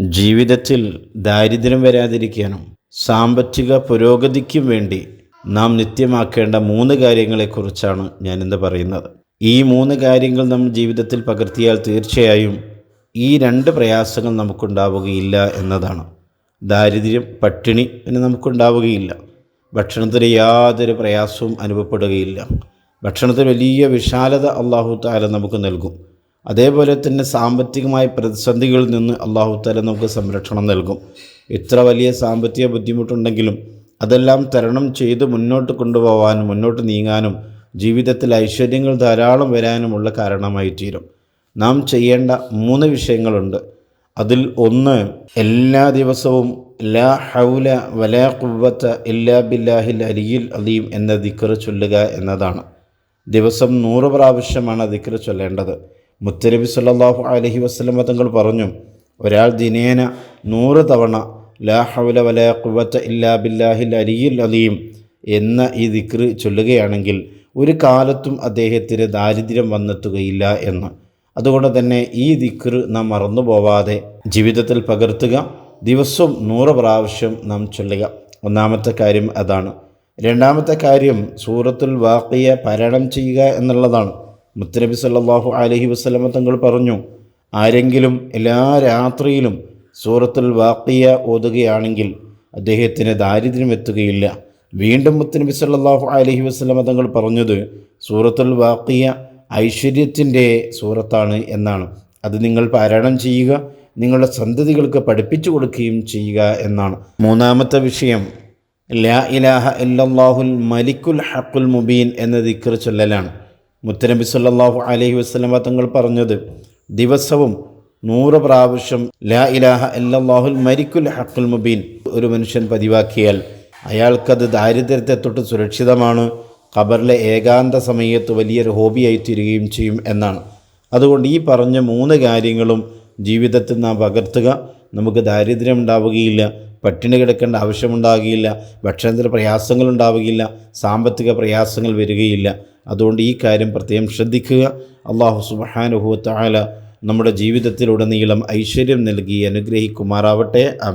ജീവിതത്തിൽ ദാരിദ്ര്യം വരാതിരിക്കാനും സാമ്പത്തിക പുരോഗതിക്കും വേണ്ടി നാം നിത്യമാക്കേണ്ട മൂന്ന് കാര്യങ്ങളെക്കുറിച്ചാണ് ഞാനിന്ന് പറയുന്നത്. ഈ മൂന്ന് കാര്യങ്ങൾ നമ്മൾ ജീവിതത്തിൽ പകർത്തിയാൽ തീർച്ചയായും ഈ രണ്ട് പ്രയാസങ്ങൾ നമുക്കുണ്ടാവുകയില്ല എന്നതാണ്. ദാരിദ്ര്യം പട്ടിണി പിന്നെ നമുക്കുണ്ടാവുകയില്ല. ഭക്ഷണത്തിന് യാതൊരു പ്രയാസവും അനുഭവപ്പെടുകയില്ല. ഭക്ഷണത്തിന് വലിയ വിശാലത അള്ളാഹു താല നമുക്ക് നൽകും. അതേപോലെ തന്നെ സാമ്പത്തികമായ പ്രതിസന്ധികളിൽ നിന്ന് അള്ളാഹു താല നമുക്ക് സംരക്ഷണം നൽകും. ഇത്ര വലിയ സാമ്പത്തിക ബുദ്ധിമുട്ടുണ്ടെങ്കിലും അതെല്ലാം തരണം ചെയ്ത് മുന്നോട്ട് കൊണ്ടുപോകാനും മുന്നോട്ട് നീങ്ങാനും ജീവിതത്തിൽ ഐശ്വര്യങ്ങൾ ധാരാളം വരാനുമുള്ള കാരണമായി തീരും നാം ചെയ്യേണ്ട മൂന്ന് വിഷയങ്ങളുണ്ട്. അതിൽ ഒന്ന് എല്ലാ ദിവസവും ലാ ഹൗല വലാ കുവ്വത്ത ഇല്ലാ ബില്ലാഹിൽ അലിയിൽ അലീം എന്ന ദിക്കറ് ചൊല്ലുക എന്നതാണ്. ദിവസം നൂറ് പ്രാവശ്യമാണ് ദിക്കറ് ചൊല്ലേണ്ടത്. മുത്തനബി സല്ലല്ലാഹു അലഹി വസ്ലമ തങ്ങൾ പറഞ്ഞു ഒരാൾ ദിനേന നൂറ് തവണ ലാ ഹൗല ഇല്ലാ ബില്ലാഹിൽ അലിയിൽ അലീം എന്ന ഈ ദിക്റ് ചൊല്ലുകയാണെങ്കിൽ ഒരു കാലത്തും അദ്ദേഹത്തിന് ദാരിദ്ര്യം വന്നെത്തുകയില്ല എന്ന്. അതുകൊണ്ട് തന്നെ ഈ ദിക്റ് നാം മറന്നു പോവാതെ ജീവിതത്തിൽ പകർത്തുക ദിവസവും നൂറ് പ്രാവശ്യം നാം ചൊല്ലുക. ഒന്നാമത്തെ കാര്യം അതാണ്. രണ്ടാമത്തെ കാര്യം സൂറത്തുൽ വാക്കിയ പാരായണം ചെയ്യുക എന്നുള്ളതാണ്. മുത്തനബി സല്ലാഹു അലഹി വസ്ലമ തങ്ങൾ പറഞ്ഞു ആരെങ്കിലും എല്ലാ രാത്രിയിലും സൂറത്തുൽ വാക്കിയ ഓതുകയാണെങ്കിൽ അദ്ദേഹത്തിന് ദാരിദ്ര്യം എത്തുകയില്ല. വീണ്ടും മുത്തനബി സല്ലാഹു അലഹി വസ്ലമ തങ്ങൾ പറഞ്ഞത് സൂറത്തുൽ വാക്കിയ ഐശ്വര്യത്തിന്റെ സൂറത്താണ് എന്നാണ്. അത് നിങ്ങൾ പാരായണം ചെയ്യുക നിങ്ങളുടെ സന്തതികൾക്ക് പഠിപ്പിച്ചു കൊടുക്കുകയും ചെയ്യുക എന്നാണ്. മൂന്നാമത്തെ വിഷയം ലാ ഇലാഹ ഇല്ലല്ലാഹുൽ മലിക്കുൽ ഹക്കുൽ മുബീൻ എന്ന ദിക്കർ ചൊല്ലലാണ്. മുത്തനബി സല്ലാഹു അലഹി വസ്ലമ തങ്ങൾ പറഞ്ഞത് ദിവസവും നൂറ് പ്രാവശ്യം ലാ ഇലാഹ ഇല്ലാഹുൽ മരിക്കുൽ ഹക്കുൽ മുബീൻ ഒരു മനുഷ്യൻ പതിവാക്കിയാൽ അയാൾക്കത് ദാരിദ്ര്യത്തെ തൊട്ട് സുരക്ഷിതമാണ് ഖബറിലെ ഏകാന്ത സമയത്ത് വലിയൊരു ഹോബിയായി തീരുകയും ചെയ്യും എന്നാണ്. അതുകൊണ്ട് ഈ പറഞ്ഞ മൂന്ന് കാര്യങ്ങളും ജീവിതത്തിൽ നാം പകർത്തുക. നമുക്ക് ദാരിദ്ര്യം ഉണ്ടാവുകയില്ല പട്ടിണി കിടക്കേണ്ട ആവശ്യമുണ്ടാകുകയില്ല ഭക്ഷണത്തിന് പ്രയാസങ്ങൾ ഉണ്ടാവുകയില്ല സാമ്പത്തിക പ്രയാസങ്ങൾ വരികയില്ല. അതുകൊണ്ട് ഈ കാര്യം പ്രത്യേകം ശ്രദ്ധിക്കുക. അള്ളാഹു സുബാനുഭവത്തായ നമ്മുടെ ജീവിതത്തിലുടനീളം ഐശ്വര്യം നൽകി അനുഗ്രഹിക്കുമാറാവട്ടെ. അമീൻ